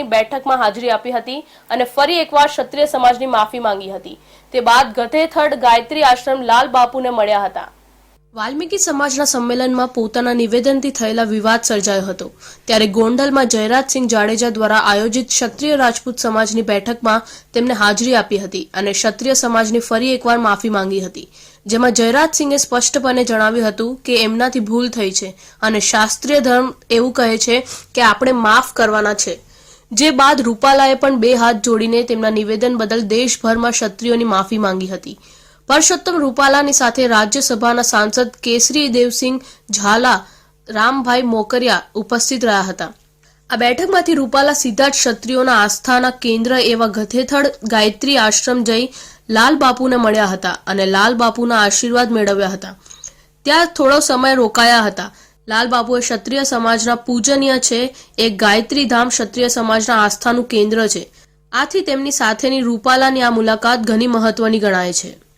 મહત્વની બેઠકમાં હાજરી આપી હતી અને ફરી એકવાર ક્ષત્રિય સમાજની માફી માંગી હતી. તે બાદ ગધેથડ ગાયત્રી આશ્રમ લાલ બાપુને મળ્યા હતા. વાલ્મીકી સમાજના સંમેલનમાં પોતાના નિવેદનથી થયેલા વિવાદ સર્જાયો હતો. ત્યારે ગોંડલમાં જયરાજસિંહ જાડેજા દ્વારા આયોજિત ક્ષત્રિય રાજપૂત સમાજની બેઠકમાં તેમને હાજરી આપી હતી અને ક્ષત્રિય સમાજની ફરી એકવાર માફી માંગી હતી. જેમાં જયરાજસિંહે સ્પષ્ટપણે જણાવ્યું હતું કે એમનાથી ભૂલ થઈ છે અને શાસ્ત્રીય ધર્મ એવું કહે છે કે આપણે માફ કરવાના છે. જે બાદ રૂપાલાએ પણ બે હાથ જોડીને તેમના નિવેદન બદલ દેશભરમાં ક્ષત્રિયોની માફી માંગી હતી. પરસોત્તમ રૂપાલાની સાથે રાજ્યસભાના સાંસદ કેસરી દેવસિંહ ઝાલા, રામભાઈ મોકરિયા ઉપસ્થિત રહ્યા હતા. આ બેઠકમાંથી રૂપાલા સીધા જ ક્ષત્રિયોના આસ્થાના કેન્દ્ર એવા ગથેથળ ગાયત્રી આશ્રમ જઈ લાલ બાપુને મળ્યા હતા અને લાલ બાપુના આશીર્વાદ મેળવ્યા હતા. ત્યાં થોડો સમય રોકાયા હતા. લાલ એ ક્ષત્રિય સમાજના પૂજનીય છે. એ ગાયત્રી ધામ ક્ષત્રિય સમાજના આસ્થાનું કેન્દ્ર છે. આથી તેમની સાથેની રૂપાલાની આ મુલાકાત ઘણી મહત્વની ગણાય છે.